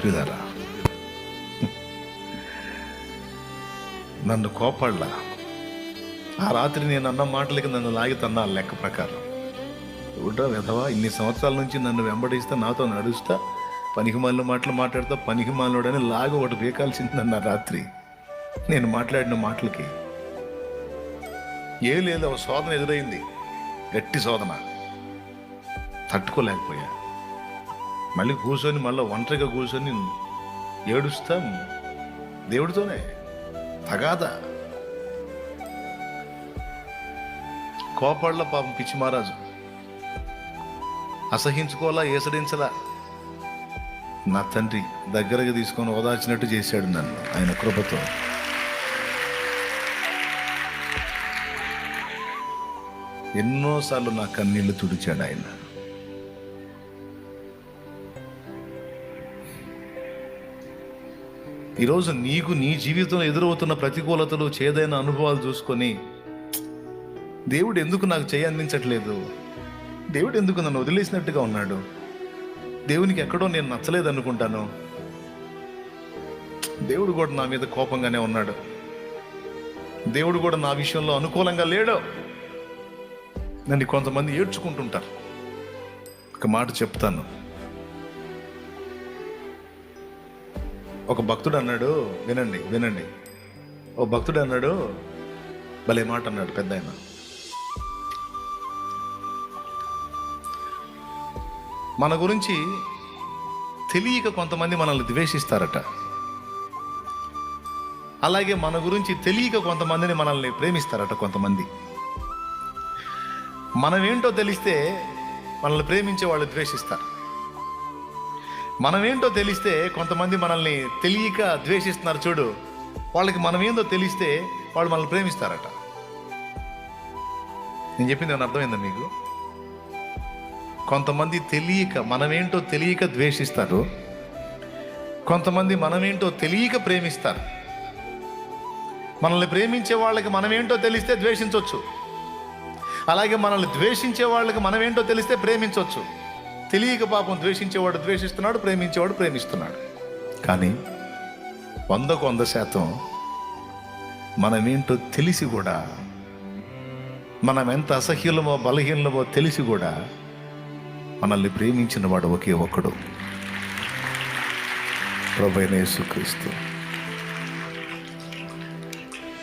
ప్రియులారా నన్ను కోపడ్లా ఆ రాత్రి నేను అన్న మాటలకి నన్ను లాగి తన్నా లెక్క ప్రకారం. ఎవడ్రా విధవా ఇన్ని సంవత్సరాల నుంచి నన్ను వెంబడిస్తా నాతో నడుస్తా పనికిమాలిన మాటలు మాట్లాడతా పనికిమాలినోడని లాగ ఒకటి పీకాల్సింది నన్ను ఆ రాత్రి. నేను మాట్లాడిన మాటలకి ఏ లేదు ఒక శోధన ఎదురైంది. గట్టి శోధన. తట్టుకోలేకపోయా. మళ్ళీ కూర్చొని మళ్ళీ ఒంటరిగా కూర్చొని ఏడుస్తాం దేవుడితోనే. తగాద. కోపళ్ళ పాపం పిచ్చి మహారాజు. అసహించుకోవాలా ఏసడించలా? నా తండ్రి దగ్గరగా తీసుకొని ఓదార్చినట్టు చేశాడు నన్ను ఆయన కృపతో. ఎన్నోసార్లు నా కన్నీళ్ళు తుడిచాడు ఆయన. ఈరోజు నీకు నీ జీవితంలో ఎదురవుతున్న ప్రతికూలతలు చేదైన అనుభవాలు చూసుకొని దేవుడు ఎందుకు నాకు చేయి అందించట్లేదు? దేవుడు ఎందుకు నన్ను వదిలేసినట్టుగా ఉన్నాడు? దేవునికి ఎక్కడో నేను నచ్చలేదు అనుకుంటాను. దేవుడు కూడా నా మీద కోపంగానే ఉన్నాడు. దేవుడు కూడా నా విషయంలో అనుకూలంగా లేడు. నన్ను కొంతమంది ఏడ్చుకుంటుంటారు. ఒక మాట చెప్తాను. ఒక భక్తుడు అన్నాడు వినండి వినండి. ఓ భక్తుడు అన్నాడు భలే మాట అన్నాడు పెద్ద ఆయన. మన గురించి తెలియక కొంతమంది మనల్ని ద్వేషిస్తారట. అలాగే మన గురించి తెలియక కొంతమందిని మనల్ని ప్రేమిస్తారట కొంతమంది. మనమేంటో తెలిస్తే మనల్ని ప్రేమించే వాళ్ళు ద్వేషిస్తారు. మనమేంటో తెలిస్తే కొంతమంది మనల్ని తెలియక ద్వేషిస్తున్నారు చూడు. వాళ్ళకి మనమేందో తెలిస్తే వాళ్ళు మనల్ని ప్రేమిస్తారట. నేను చెప్పింది ఏమైనా అర్థమైందా మీకు? కొంతమంది తెలియక మనమేంటో తెలియక ద్వేషిస్తారు. కొంతమంది మనమేంటో తెలియక ప్రేమిస్తారు. మనల్ని ప్రేమించే వాళ్ళకి మనమేంటో తెలిస్తే ద్వేషించవచ్చు అలాగే మనల్ని ద్వేషించే వాళ్ళకి మనమేంటో తెలిస్తే ప్రేమించవచ్చు తెలియక పాపం ద్వేషించేవాడు ద్వేషిస్తున్నాడు ప్రేమించేవాడు ప్రేమిస్తున్నాడు. కానీ వందకు వంద శాతం మనమేంటో తెలిసి కూడా మనం ఎంత అసహ్యులమో బలహీనమో తెలిసి కూడా మనల్ని ప్రేమించిన వాడు ఒకే ఒక్కడు. ప్రభైన యేసుక్రీస్తు.